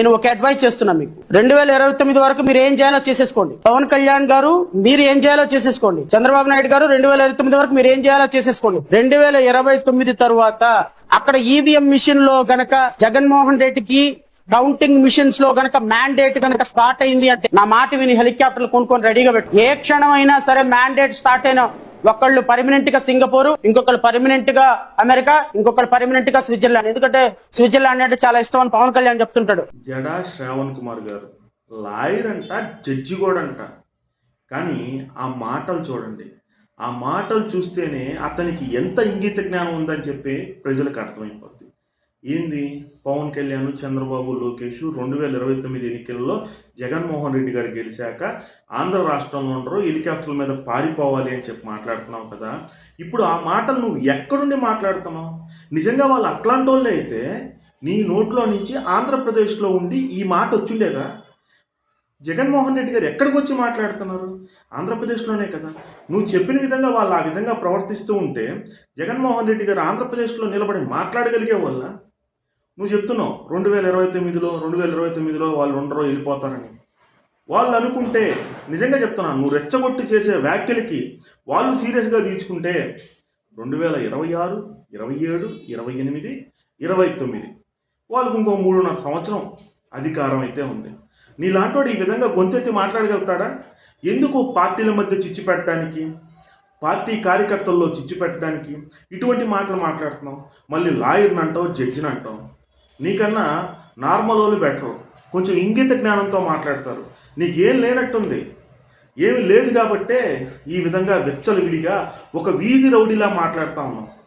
నేను ఒక అడ్వైస్ చేస్తున్నా మీకు. రెండు వేల ఇరవై తొమ్మిది వరకు మీరు ఏం చేయాలో చేసేసుకోండి. పవన్ కళ్యాణ్ గారు మీరు ఏం చేయాలో చేసేసుకోండి. చంద్రబాబు నాయుడు గారు రెండు వేల ఇరవై తొమ్మిది వరకు మీరు ఏం చేయాలో చేసేసుకోండి. రెండు వేల ఇరవై తొమ్మిది తరువాత అక్కడ ఈవీఎం మిషన్లో గనక జగన్మోహన్ రెడ్డికి కౌంటింగ్ మిషన్స్లో గనక మ్యాండేట్ గనక స్టార్ట్ అయింది అంటే నా మాట విని హెలికాప్టర్లు కొనుక్కొని రెడీగా పెట్టు. ఏ క్షణం అయినా సరే మ్యాండేట్ స్టార్ట్ అయినా ఒకళ్ళు పర్మనెంట్గా సింగపూర్ ఇంకొకళ్ళు పర్మనెంట్గా అమెరికా ఇంకొకళ్ళు పర్మనెంట్గా స్విట్జర్లాండ్. ఎందుకంటే స్విట్జర్లాండ్ అంటే చాలా ఇష్టం అని పవన్ కళ్యాణ్ చెప్తుంటాడు. జడా శ్రావణ్ కుమార్ గారు. లాయర్ అంట జడ్జి కూడా అంట. కానీ ఆ మాటలు చూడండి. ఆ మాటలు చూస్తేనే అతనికి ఎంత ఇంగిత జ్ఞానం ఉందని చెప్పి ప్రజలకు అర్థమైపోద్ది. ఏంది? పవన్ కళ్యాణ్ చంద్రబాబు లోకేష్ రెండు వేల ఇరవై తొమ్మిది ఎన్నికల్లో జగన్మోహన్ రెడ్డి గారు గెలిచాక ఆంధ్ర రాష్ట్రంలో ఉండరు హెలికాప్టర్ల మీద పారిపోవాలి అని చెప్పి మాట్లాడుతున్నావు కదా. ఇప్పుడు ఆ మాటలు నువ్వు ఎక్కడుండి మాట్లాడుతున్నావు? నిజంగా వాళ్ళు అట్లాంటి వాళ్ళే అయితే నీ నోట్లో నుంచి ఆంధ్రప్రదేశ్లో ఉండి ఈ మాట వచ్చిండేదా? జగన్మోహన్ రెడ్డి గారు ఎక్కడికి వచ్చి మాట్లాడుతున్నారు? ఆంధ్రప్రదేశ్లోనే కదా. నువ్వు చెప్పిన విధంగా వాళ్ళు ఆ విధంగా ప్రవర్తిస్తూ ఉంటే జగన్మోహన్ రెడ్డి గారు ఆంధ్రప్రదేశ్లో నిలబడి మాట్లాడగలిగే వాళ్ళ? నువ్వు చెప్తున్నావు రెండు వేల ఇరవై తొమ్మిదిలో రెండు వేల ఇరవై తొమ్మిదిలో వాళ్ళు ఉండరో వెళ్ళిపోతారని. వాళ్ళు అనుకుంటే నిజంగా చెప్తున్నాను నువ్వు రెచ్చగొట్టి చేసే వ్యాఖ్యలకి వాళ్ళు సీరియస్గా తీర్చుకుంటే రెండు వేల ఇరవై ఆరు ఇరవై ఏడు ఇరవై ఎనిమిది ఇరవై తొమ్మిది. వాళ్ళకు ఇంకో మూడున్నర సంవత్సరం అధికారం అయితే ఉంది. నీలాంటోడు ఈ విధంగా గొంతెత్తి మాట్లాడగలుగుతాడా? ఎందుకు పార్టీల మధ్య చిచ్చు పెట్టడానికి? పార్టీ కార్యకర్తల్లో చిచ్చు పెట్టడానికి ఇటువంటి మాటలు మాట్లాడుతున్నావు? మళ్ళీ లాయర్ని అంటావు జడ్జిని అంటావు? నీకన్నా నార్మల్ వాళ్ళు బెటరు. కొంచెం ఇంగిత జ్ఞానంతో మాట్లాడతారు. నీకేం లేనట్టుంది. ఏమి లేదు కాబట్టే ఈ విధంగా వెచ్చలు విడిగా ఒక వీధి రౌడీలా మాట్లాడుతూ ఉన్నావు